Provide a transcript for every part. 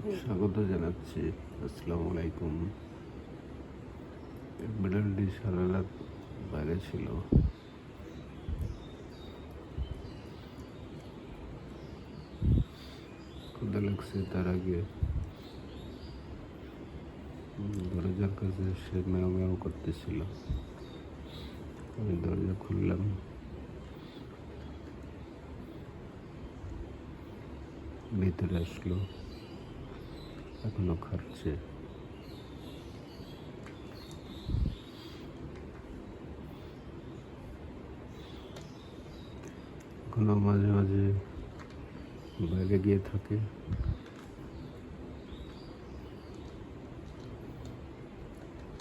স্বাগত জানাচ্ছি। আসসালামু আলাইকুম। বিড়ালটি সারা বাইরে ছিল। ক্ষুদা লাগছে তার আগে। দরজার কাছে সে ম্যাও ম্যাও করতেছিল। আমি দরজা খুললাম। ভিতরে আসলো। এখনও খাচ্ছে। এখনও মাঝে মাঝে বাইরে গিয়ে থাকে।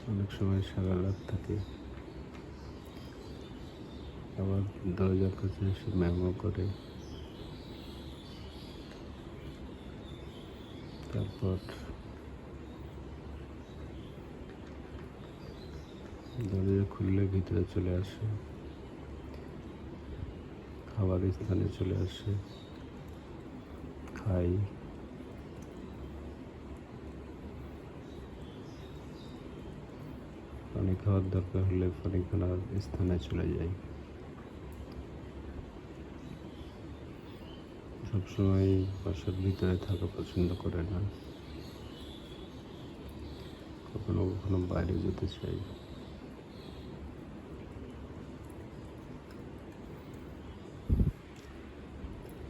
অনেক সময় সারা রাত থাকে। আবার দরজার কাছে এসে ম্যামো করে। তারপর দরজা খুললে ভিতরে চলে আসে। খাবার স্থানে চলে আসে। খাই। পানি খাওয়ার দরকার হলে পানি খাওয়ার স্থানে চলে যাই। সবসময় বাসার ভিতরে থাকা পছন্দ করে না। কখনো কখনো বাইরে যেতে চাই।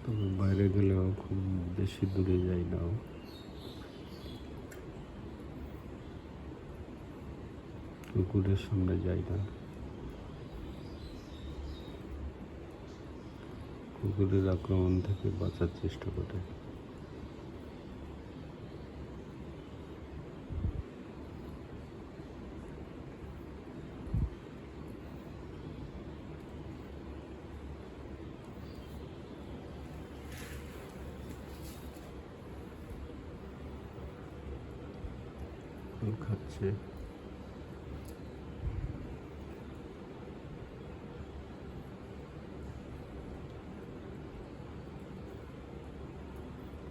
তবে বাইরে গেলেও খুব বেশি দূরে যাই না। কুকুরের সামনে যাই না। কুকুরের আক্রমণ থেকে বাঁচার চেষ্টা করে। খাচ্ছে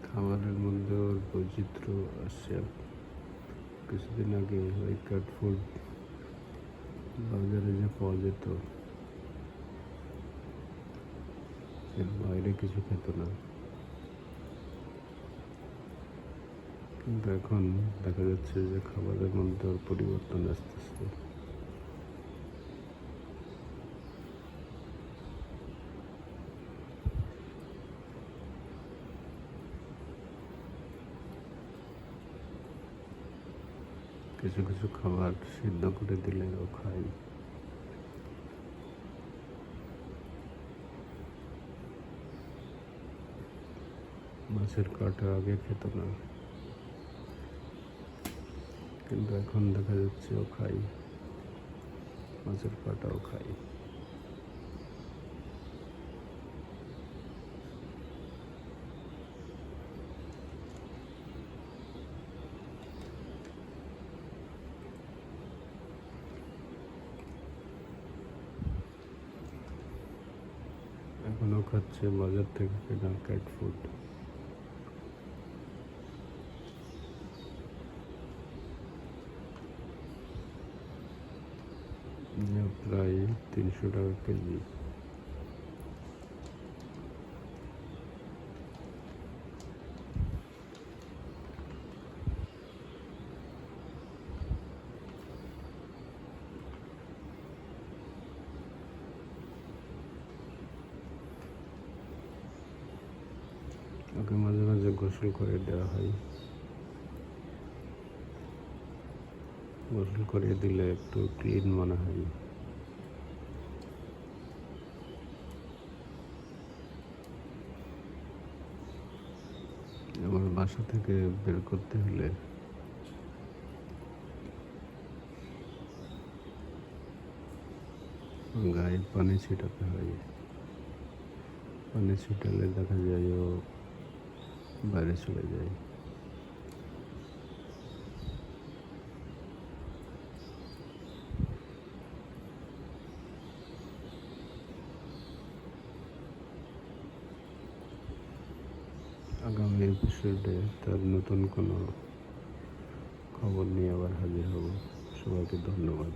খাবারের মধ্যে ওর বৈচিত্র্য আসছে কিছুদিন আগে ওই ক্যাট ফুড বাজারে যে পাওয়া যেত, এর বাইরে কিছু খেত না। কিন্তু এখন দেখা যাচ্ছে যে খাবারের মধ্যে পরিবর্তন আসতেছে। কিছু কিছু খাবার সিদ্ধ করে দিলে ও খাই মাছের কাটা আগে খেত না। কিন্তু এখন দেখা যাচ্ছে ও খাই মাছের কাটাও খাই এখনও খাচ্ছে বাজার থেকে কেনা ক্যাট ফুড প্রায় তিনশো টাকা কেজি। ওকে মাঝে মাঝে গোসল করে দেওয়া হয়। গোসল করে দিলে একটু ক্লিন মনে হয়। আমার বাসা থেকে বের করতে হলে গায়ে পানি ছিটাতে হয়। পানি ছিটালে দেখা যায় ও বাইরে চলে যায় আগামী এপিসোডে তার নতুন কোনো খবর নিয়ে আবার হাজির হব। সবাইকে ধন্যবাদ।